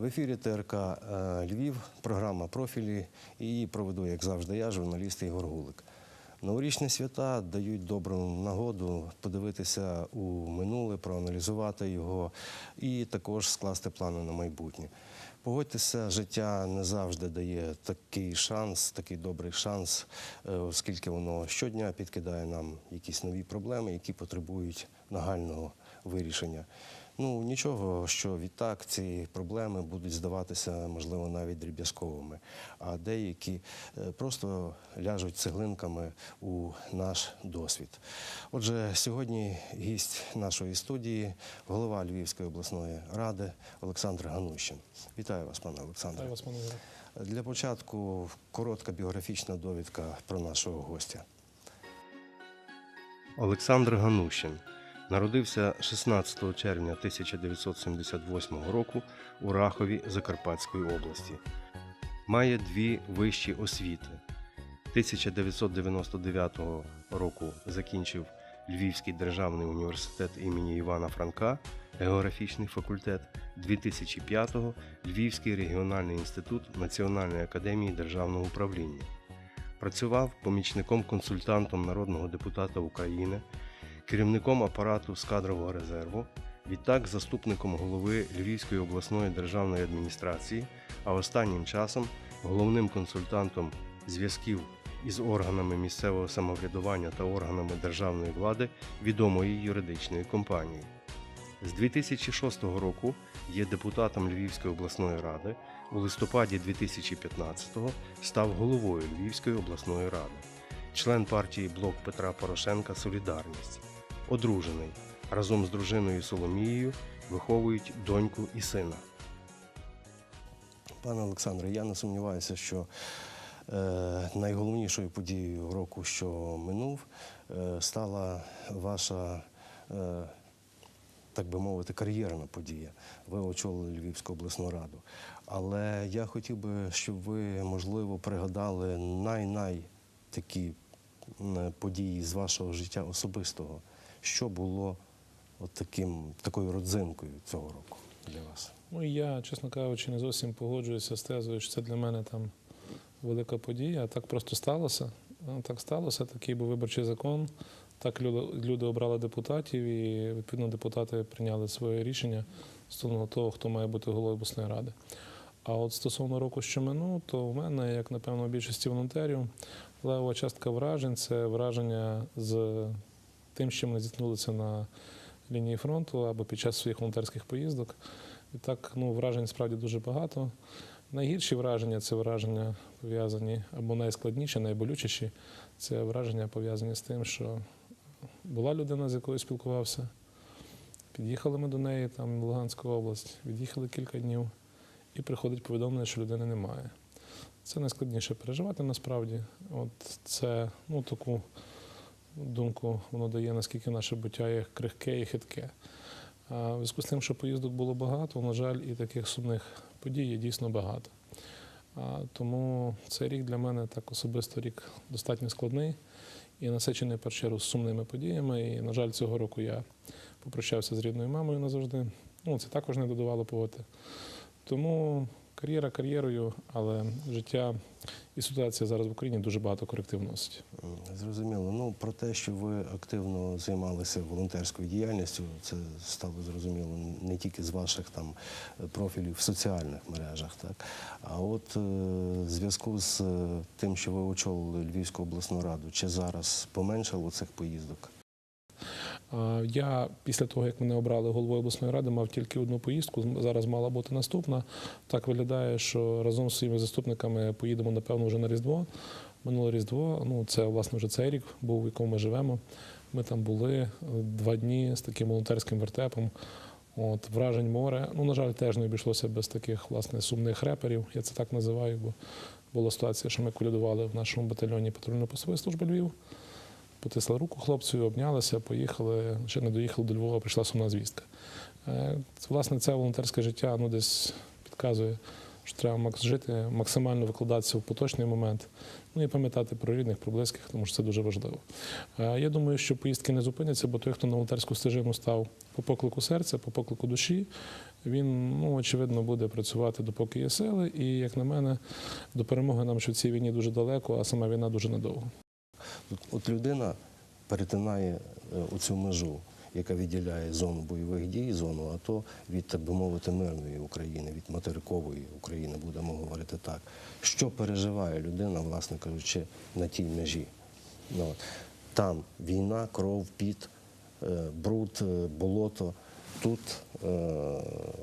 В ефірі ТРК е, Львів. Програма профілі. І її проведу, як завжди, я, журналіст Ігор Гулик. Новорічні свята дають добру нагоду подивитися у минуле, проаналізувати його і також скласти плани на майбутнє. Погодьтеся, життя не завжди дає такий шанс, такий добрий шанс, е, оскільки воно щодня підкидає нам якісь нові проблеми, які потребують нагального вирішення. Ну нічого, що відтак ці проблеми будуть здаватися, можливо, навіть дріб'язковими, а деякі е, просто ляжуть цеглинками у наш досвід. Отже, сьогодні гість нашої студії, голова Львівської обласної ради Олександр Ганущин. Вітаю вас, пане Олександре. Вітаю вас, пане. Для початку коротка біографічна довідка про нашого гостя. Олександр Ганущин народився 16 червня 1978 року у Рахові Закарпатської області. Має дві вищі освіти. 1999 року закінчив Львівський державний університет імені Івана Франка, географічний факультет. 2005-го Львівський регіональний інститут Національної академії державного управління. Працював помічником-консультантом народного депутата України, керівником апарату з кадрового резерву, відтак заступником голови Львівської обласної державної адміністрації, а останнім часом головним консультантом зв'язків із органами місцевого самоврядування та органами державної влади відомої юридичної компанії. З 2006 року є депутатом Львівської обласної ради. У листопаді 2015-го став головою Львівської обласної ради, член партії Блок Петра Порошенка Солідарність, одружений разом з дружиною Соломією виховують доньку і сина. Пане Олександре, я не сумніваюся, що е, найголовнішою подією року, що минув, е, стала ваша. Е, так би мовити, кар'єрна подія. Ви очолили Львівську обласну раду. Але я хотів би, щоб ви, можливо, пригадали най-най такі події з вашого життя особистого. Що було от таким, такою родзинкою цього року для вас? Ну я, чесно кажучи, не зовсім погоджуюся з тезою, що це для мене там велика подія. Так просто сталося. Так сталося, такий був виборчий закон. Так люди, люди обрали депутатів, і відповідно депутати прийняли своє рішення стосовно того, хто має бути головою обласної ради. А от стосовно року, що минув, то в мене, як напевно, у більшості волонтерів, левова частка вражень це враження з тим, чим ми зіткнулися на лінії фронту або під час своїх волонтерських поїздок. І так, ну, вражень справді дуже багато. Найгірші враження це враження пов'язані або найскладніші, найболючіші. Це враження пов'язані з тим, що була людина, з якою спілкувався. Під'їхали ми до неї, там в Луганську область, від'їхали кілька днів, і приходить повідомлення, що людини немає. Це найскладніше переживати насправді. От це ну, таку думку воно дає, наскільки наше буття є крихке і хитке. В зв'язку з тим, що поїздок було багато, на жаль, і таких сумних подій є дійсно багато. Тому цей рік для мене так особисто рік достатньо складний і насичений першу чергу сумними подіями. І, на жаль, цього року я попрощався з рідною мамою назавжди. Ну, це також не додавало поводи. Тому кар'єра кар'єрою, але життя і ситуація зараз в Україні дуже багато коректив носить. Зрозуміло. Ну про те, що ви активно займалися волонтерською діяльністю, це стало зрозуміло не тільки з ваших там профілів в соціальних мережах, так а от е, в зв'язку з е, тим, що ви очолили Львівську обласну раду, чи зараз поменшало цих поїздок? Я після того, як мене обрали головою обласної ради, мав тільки одну поїздку. Зараз мала бути наступна. Так виглядає, що разом з своїми заступниками поїдемо, напевно, вже на Різдво. Минуле Різдво, ну це власне вже цей рік був, в якому ми живемо. Ми там були е, два дні з таким волонтерським вертепом. От, вражень море. Ну, на жаль, теж не обійшлося без таких власне сумних реперів. Я це так називаю, бо була ситуація, що ми колядували в нашому батальйоні патрульно-постової служби Львів. Потисла руку хлопцю, обнялися, поїхали. Ще не доїхали до Львова, прийшла сумна звістка. Е, Власне, це волонтерське життя ну, десь підказує, що треба жити, максимально викладатися в поточний момент, ну і пам'ятати про рідних, про близьких, тому що це дуже важливо. Е, Я думаю, що поїздки не зупиняться, бо той, хто на волонтерську стежину став по поклику серця, по поклику душі, він ну, очевидно буде працювати допоки є сили. І, як на мене, до перемоги нам ще в цій війні дуже далеко, а сама війна дуже недовго. От, людина перетинає е, оцю межу, яка відділяє зону бойових дій, зону АТО від, так би мовити, мирної України, від материкової України, будемо говорити так. Що переживає людина, власне кажучи, на тій межі? Ну, там війна, кров, піт, е, бруд, е, болото. Тут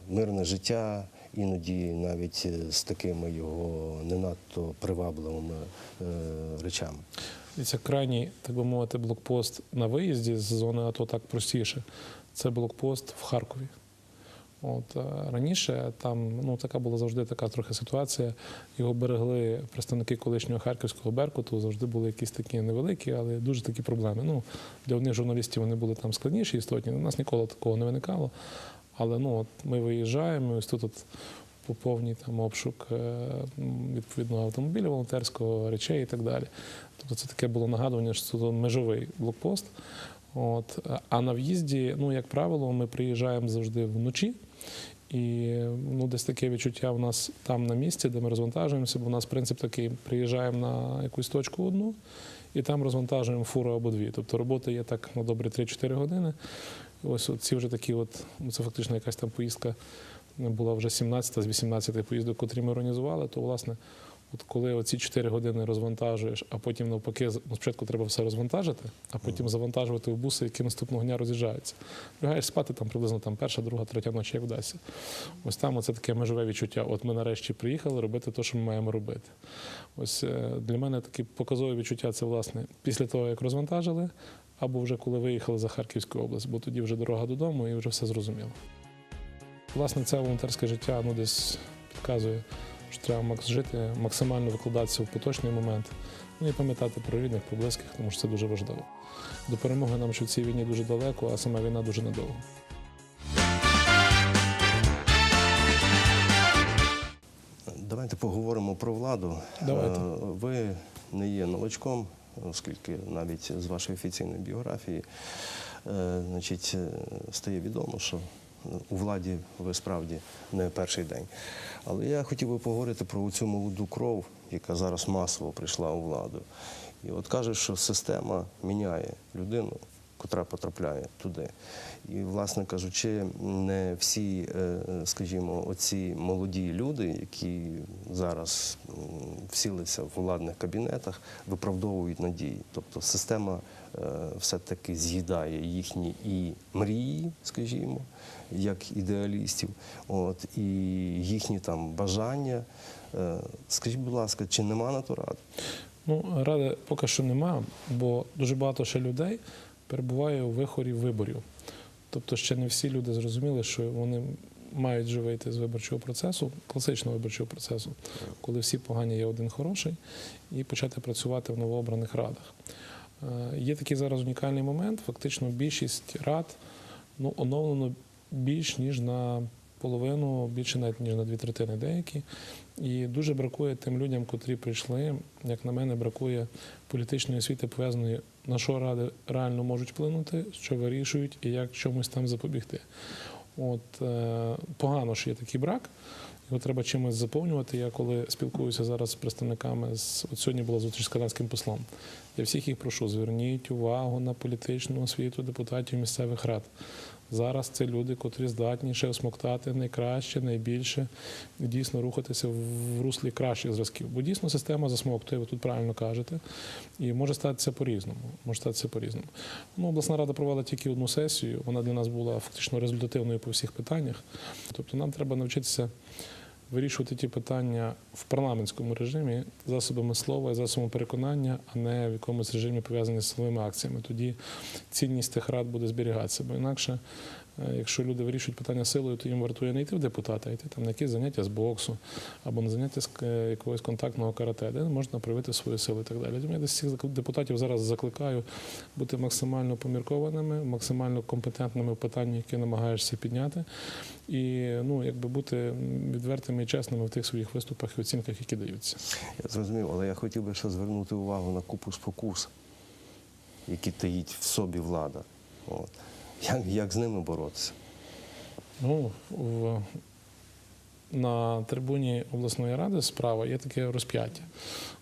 мирне життя, іноді навіть з такими його не надто привабливими речами. Це крайній, так би мовити, блокпост на виїзді з зони АТО так простіше. Це блокпост в Харкові. От е, раніше там ну така була завжди така трохи ситуація. Його берегли представники колишнього харківського беркуту. Завжди були якісь такі невеликі, але дуже такі проблеми. Ну для одних журналістів вони були там складніші істотні. У нас ніколи такого не виникало. Але ну от ми виїжджаємо, ось тут от по повній там обшук е, відповідного автомобіля волонтерського, речей і так далі. Тобто це таке було нагадування, що це межовий блокпост. От. А на в'їзді, ну, як правило, ми приїжджаємо завжди вночі. І ну, десь таке відчуття в нас там на місці, де ми розвантажуємося, бо у нас принцип такий: приїжджаємо на якусь точку одну і там розвантажуємо фуру або дві. Тобто робота є так на добрі 3-4 години. Ось ці вже такі, от, ну, це фактично якась там поїздка була вже 17 з 18 поїздок, котрі ми організували, то власне. От коли оці 4 години розвантажуєш, а потім навпаки, ну, спочатку треба все розвантажити, а потім завантажувати в буси, які наступного дня роз'їжджаються. Лягаєш спати там приблизно там перша, друга, третя ночі, як вдасться. Ось там оце таке межове відчуття. От ми нарешті приїхали робити те, що ми маємо робити. Ось е, для мене таке показове відчуття це власне після того, як розвантажили, або вже коли виїхали за Харківську область, бо тоді вже дорога додому і вже все зрозуміло. Власне, це волонтерське життя ну, десь підказує, що треба жити, максимально викладатися в поточний момент, ну і пам'ятати про рідних, про близьких, тому що це дуже важливо. До перемоги нам ще в цій війні дуже далеко, а сама війна дуже недовго. Давайте поговоримо про владу. Давайте. Е, Ви не є новачком, оскільки навіть з вашої офіційної біографії е, значить, е, стає відомо, що у владі ви справді не перший день. Але я хотів би поговорити про цю молоду кров, яка зараз масово прийшла у владу. І от кажуть, що система міняє людину, котра потрапляє туди. І, власне кажучи, не всі, е, скажімо, оці молоді люди, які зараз всілися в владних кабінетах, виправдовують надії. Тобто система е, все-таки з'їдає їхні і мрії, скажімо, як ідеалістів, от, і їхні там бажання. Е, Скажіть, будь ласка, чи нема на то ради? Ну, ради поки що нема, бо дуже багато ще людей перебуває у вихорі виборів. Тобто ще не всі люди зрозуміли, що вони мають вийти з виборчого процесу, класичного виборчого процесу, коли всі погані є один хороший, і почати працювати в новообраних радах. Е, Є такий зараз унікальний момент. Фактично, більшість рад ну, оновлено більш ніж на половину, більше навіть ніж на дві третини деякі. І дуже бракує тим людям, котрі прийшли. Як на мене, бракує політичної освіти, пов'язаної на що ради реально можуть вплинути, що вирішують і як чомусь там запобігти. От е, погано, що є такий брак. Його треба чимось заповнювати. Я коли спілкуюся зараз з представниками з от сьогодні була зустріч з канадським послом. Я всіх їх прошу, зверніть увагу на політичну освіту депутатів місцевих рад. Зараз це люди, котрі здатні ще осмоктати найкраще, найбільше, дійсно рухатися в руслі кращих зразків. Бо дійсно система засмоктує, ви тут правильно кажете, і може статися по-різному. Може статися по-різному. Ну, обласна рада провела тільки одну сесію. Вона для нас була фактично результативною по всіх питаннях. Тобто нам треба навчитися вирішувати ті питання в парламентському режимі засобами слова і засобами переконання, а не в якомусь режимі пов'язані з силовими акціями. Тоді цінність тих рад буде зберігатися, бо інакше Якщо люди вирішують питання силою, то їм вартує не йти в депутати, а йти там на якісь заняття з боксу або на заняття з е, якогось контактного карате, де можна проявити свою силу і так далі. Тому я десь всіх депутатів зараз закликаю бути максимально поміркованими, максимально компетентними в питанні, які намагаєшся підняти, і ну, якби бути відвертими і чесними в тих своїх виступах і оцінках, які даються. Я зрозумів, але я хотів би ще звернути увагу на купу спокус, які таїть в собі влада. От. Як, як з ними боротися? Ну, в, на трибуні обласної ради справа є таке розп'яття.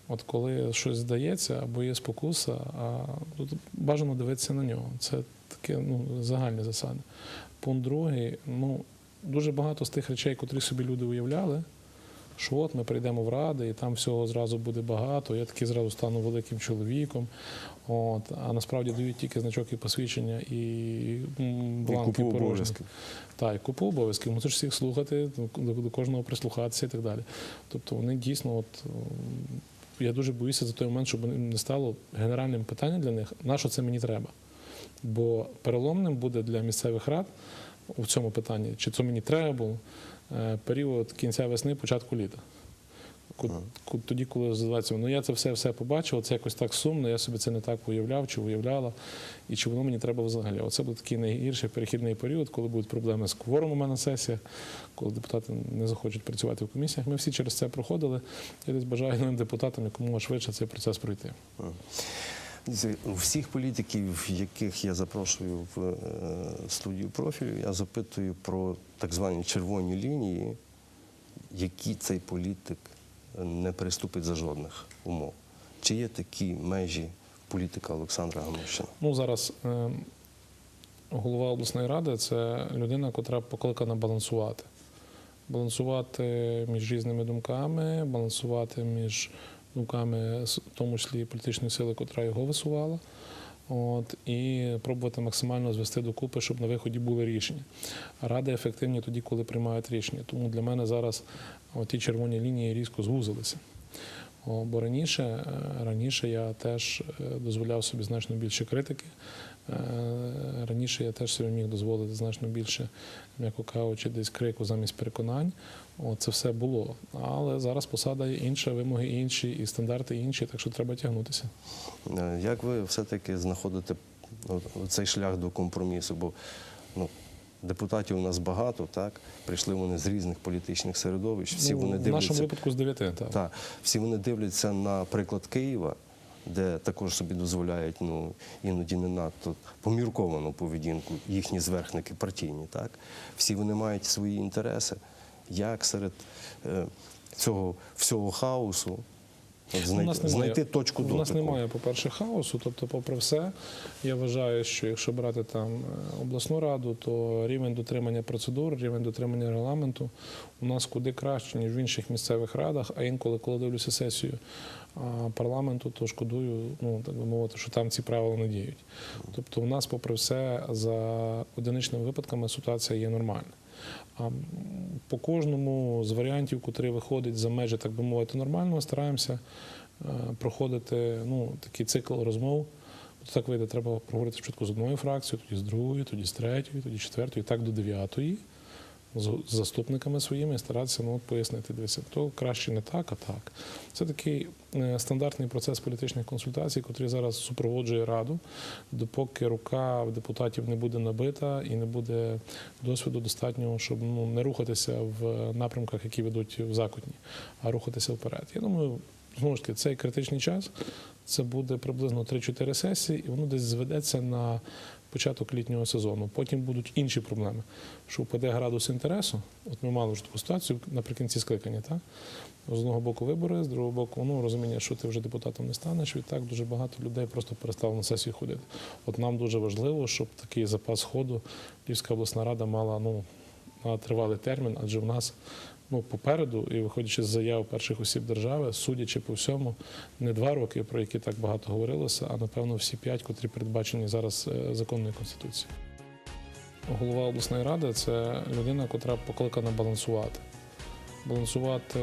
От коли щось здається або є спокуса, а тут бажано дивитися на нього. Це таке ну, загальні засади. Пункт другий, ну, дуже багато з тих речей, котрі собі люди уявляли, що от ми прийдемо в ради, і там всього зразу буде багато, я такий зразу стану великим чоловіком. От, а насправді дають тільки значок і посвідчення і І бланки купу порожні. Так, і купу обов'язків, мусиш всіх слухати, до, кожного прислухатися і так далі. Тобто вони дійсно, от я дуже боюся за той момент, щоб не стало генеральним питанням для них, на що це мені треба. Бо переломним буде для місцевих рад у цьому питанні, чи це мені треба було, період кінця весни, початку літа. Тоді, коли називається, ну я це все все побачив, це якось так сумно, я собі це не так уявляв чи уявляла, і чи воно мені треба взагалі. Оце буде такий найгірший перехідний період, коли будуть проблеми з кворумом на сесіях, коли депутати не захочуть працювати в комісіях. Ми всі через це проходили. Я десь бажаю новим депутатам якомога швидше цей процес пройти. Всіх політиків, яких я запрошую в е, студію профілю, я запитую про так звані червоні лінії, які цей політик не переступить за жодних умов. Чи є такі межі політика Олександра Ганущина? Ну зараз е, голова обласної ради це людина, котра покликана балансувати. Балансувати між різними думками, балансувати між думками, с- в тому числі політичної сили, котра його висувала. От, і пробувати максимально звести докупи, щоб на виході були рішення. Ради ефективні тоді, коли приймають рішення. Тому для мене зараз ті червоні лінії різко звузилися. О, Бо раніше, е, раніше я теж е, дозволяв собі значно більше критики. Е, Раніше я теж собі міг дозволити значно більше, м'яко кажучи, десь крику замість переконань. О, це все було. Але зараз посада є інша, вимоги інші, і стандарти інші, так що треба тягнутися. Е, Як ви все-таки знаходите цей шлях до компромісу? Бо ну, депутатів у нас багато, так? Прийшли вони з різних політичних середовищ, всі Ну, вони в нашому випадку з дев'яти. Так. Так, всі вони дивляться на приклад Києва, де також собі дозволяють ну, іноді не надто помірковану поведінку їхні зверхники партійні. Так? Всі вони мають свої інтереси. Як серед е, цього всього хаосу от, У знайти, нас немає- знайти точку У нас немає, по-перше, хаосу. Тобто, попри все, я вважаю, що якщо брати там е, обласну раду, то рівень дотримання процедур, рівень дотримання регламенту у нас куди краще, ніж в інших місцевих радах. А інколи, коли дивлюся сесію парламенту, то шкодую, ну так би мовити, що там ці правила не діють. Тобто, у нас, попри все, за одиничними випадками ситуація є нормальна. А по кожному з варіантів, котрий виходить за межі, так би мовити, нормального, стараємося е, проходити ну, такий цикл розмов. От так вийде, треба проговорити спочатку з одною фракцією, тоді з другою, тоді з третьою, тоді з четвертою, так до дев'ятої, з заступниками своїми і старатися ну, пояснити, дивіться, то краще не так, а так. Це такий е, стандартний процес політичних консультацій, який зараз супроводжує раду, допоки рука депутатів не буде набита і не буде досвіду достатнього, щоб ну, не рухатися в напрямках, які ведуть в закутні, а рухатися вперед. Я думаю, знову ж таки, цей критичний час це буде приблизно 3-4 сесії, і воно десь зведеться на початок літнього сезону. Потім будуть інші проблеми, що впаде градус інтересу. От ми мали вже таку ситуацію наприкінці скликання, так? З одного боку вибори, з другого боку, ну розуміння, що ти вже депутатом не станеш. Відтак дуже багато людей просто перестало на сесію ходити. От нам дуже важливо, щоб такий запас ходу Львівська обласна рада мала ну, на тривалий термін, адже в нас ну, попереду, і виходячи з заяв перших осіб держави, судячи по всьому, не два роки, про які так багато говорилося, а напевно всі п'ять, котрі передбачені зараз е, законною конституцією. Голова обласної ради це людина, котра покликана балансувати. Балансувати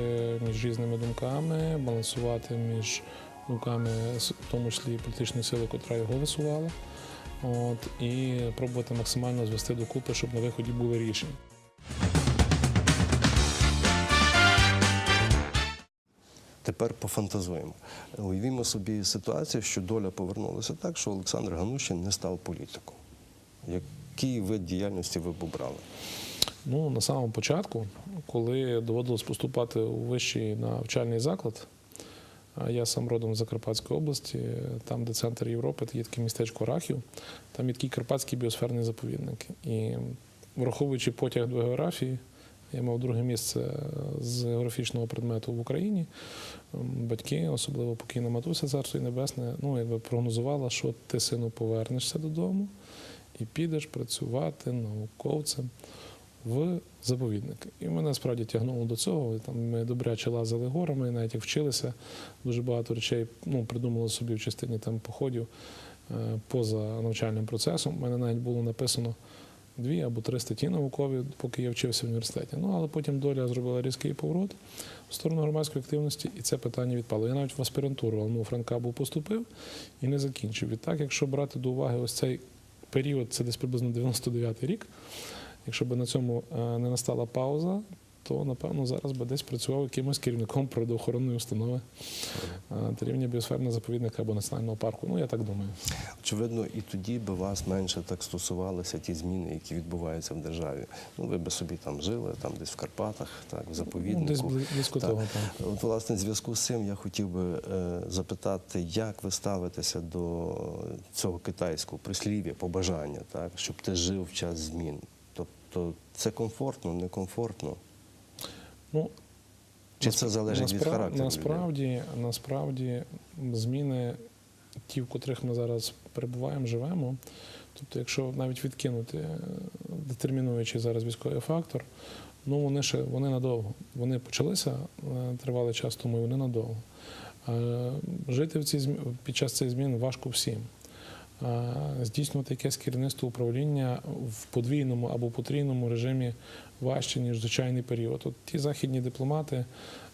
між різними думками, балансувати між думками, в тому числі політичної сили, котра його висувала. І пробувати максимально звести докупи, щоб на виході були рішення. Тепер пофантазуємо. Уявімо собі ситуацію, що доля повернулася так, що Олександр Ганущин не став політиком. Який вид діяльності ви б обрали? Ну, на самому початку, коли доводилось поступати у вищий навчальний заклад, я сам родом з Закарпатської області, там, де центр Європи, є таке містечко Рахів, там є такий карпатський біосферний заповідник. І враховуючи потяг до географії, я мав друге місце з географічного предмету в Україні. Ем, Батьки, особливо покійна матуся, царство і небесне, ну якби прогнозувала, що ти сину повернешся додому і підеш працювати науковцем в заповідник. І мене справді тягнуло до цього. Там ми добряче лазили горами, навіть як вчилися, дуже багато речей ну, придумали собі в частині там походів е, поза навчальним процесом. У мене навіть було написано дві або три статті наукові, поки я вчився в університеті. Ну але потім доля зробила різкий поворот в сторону громадської активності, і це питання відпало. Я навіть в аспірантуру Алму Франка був поступив і не закінчив. Відтак, якщо брати до уваги ось цей період, це десь приблизно 99-й рік. Якщо б на цьому е, не настала пауза, то напевно зараз би десь працював якимось керівником природоохоронної установи е, та рівня біосферного заповідника або національного парку. Ну я так думаю. Очевидно, і тоді би вас менше так стосувалися ті зміни, які відбуваються в державі. Ну, ви би собі там жили, там десь в Карпатах, так, в Ну, заповіднику. десь близько Так. того. Так. От, власне, в зв'язку з цим я хотів би е, запитати, як ви ставитеся до цього китайського прислів'я, побажання, так, щоб ти жив в час змін. Тобто це комфортно, некомфортно? Ну, Чи це залежить від характеру? Насправді, насправді зміни, ті, в котрих ми зараз перебуваємо, живемо. Тобто, якщо навіть відкинути е, детермінуючий зараз військовий фактор, ну вони ще вони надовго. Вони почалися е, тривалий час тому, і вони надовго. Е, Жити в ці змі- під час цих змін важко всім. Е, Здійснювати якесь керівництво управління в подвійному або потрійному режимі важче, ніж звичайний період. От ті західні дипломати,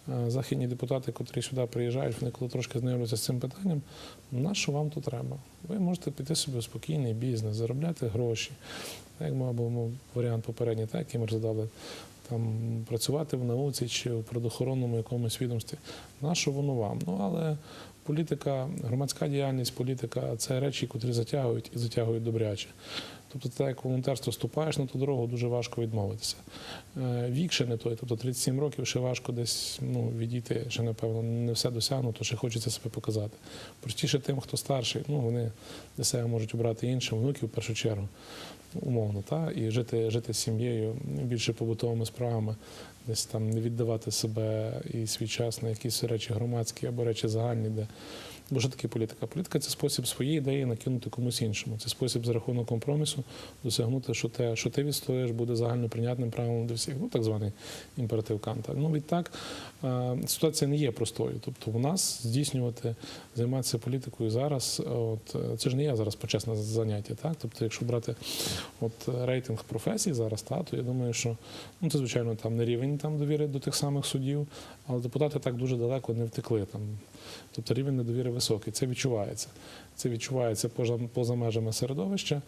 е, західні депутати, котрі сюди приїжджають, вони коли трошки знайомляться з цим питанням, на що вам тут треба? Ви можете піти собі у спокійний бізнес, заробляти гроші. Як ми або варіант попередній, так, який ми розглядали, там працювати в науці чи в природоохоронному якомусь відомстві. На що воно вам? Ну але політика, громадська діяльність, політика це речі, котрі затягують і затягують добряче. Тобто, так як волонтерство ступаєш на ту дорогу, дуже важко відмовитися. Е, Вік ще не той, тобто 37 років ще важко десь ну, відійти, ще напевно не все досягнуто, ще хочеться себе показати. Простіше тим, хто старший, ну вони для себе можуть обрати іншим, внуків в першу чергу, умовно, та, і жити, жити з сім'єю більше побутовими справами, десь там не віддавати себе і свій час на якісь речі громадські або речі загальні, де Бо що таке політика? Політика це спосіб свої ідеї накинути комусь іншому. Це спосіб за рахунок компромісу досягнути, що те, що ти відстоїш, буде загальноприйнятним правилом для всіх. Ну так званий імператив Канта. Ну відтак е, ситуація не є простою. Тобто, у нас здійснювати, займатися політикою зараз, от е, це ж не є зараз почесне заняття. Так, тобто, якщо брати от е, рейтинг професій зараз, та то я думаю, що ну це звичайно там не рівень там довіри до тих самих судів, але депутати так дуже далеко не втекли там. Тобто рівень недовіри високий. Це відчувається. Це відчувається поза, межами середовища.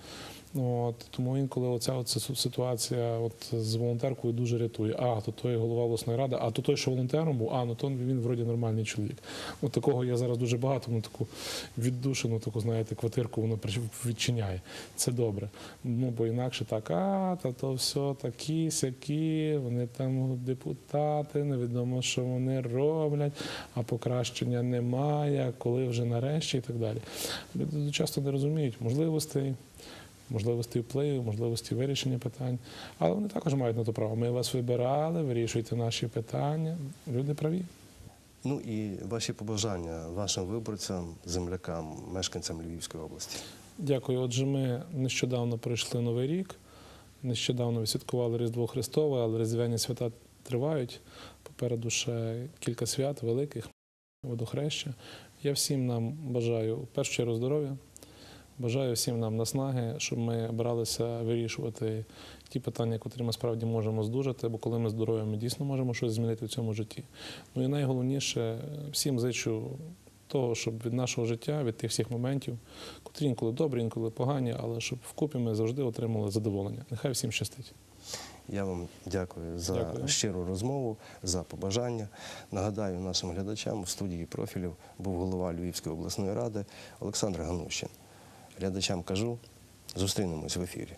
От, тому інколи оця су- ситуація от, з волонтеркою дуже рятує. А, то той голова обласної ради, а то той, що волонтером був, а ну то він вроді нормальний чоловік. От такого я зараз дуже багато, ну таку віддушену, таку, знаєте, квартирку воно відчиняє. Це добре. Ну, бо інакше так, а, та то все такі, сякі, вони там депутати, невідомо, що вони роблять, а покращення немає, коли вже нарешті і так далі. Люди часто не розуміють можливостей, можливості впливу, можливості вирішення питань. Але вони також мають на то право. Ми вас вибирали, вирішуйте наші питання. Люди праві. Ну і ваші побажання вашим виборцям, землякам, мешканцям Львівської області. Дякую. Отже, ми нещодавно пройшли Новий рік, нещодавно відсвяткували Різдво Христове, але Різдвяні свята тривають. Попереду ще кілька свят великих, водохреща. Я всім нам бажаю в першу чергу здоров'я. Бажаю всім нам наснаги, щоб ми бралися вирішувати ті питання, котрі ми справді можемо здужати, бо коли ми здорові, ми дійсно можемо щось змінити в цьому житті. Ну і найголовніше, всім зичу того, щоб від нашого життя, від тих всіх моментів, котрі інколи добрі, інколи погані, але щоб вкупі ми завжди отримали задоволення. Нехай всім щастить. Я вам дякую за Дякую. щиру розмову, за побажання. Нагадаю нашим глядачам, в студії профілів був голова Львівської обласної ради Олександр Ганущин. Глядачам кажу, зустрінемось в ефірі.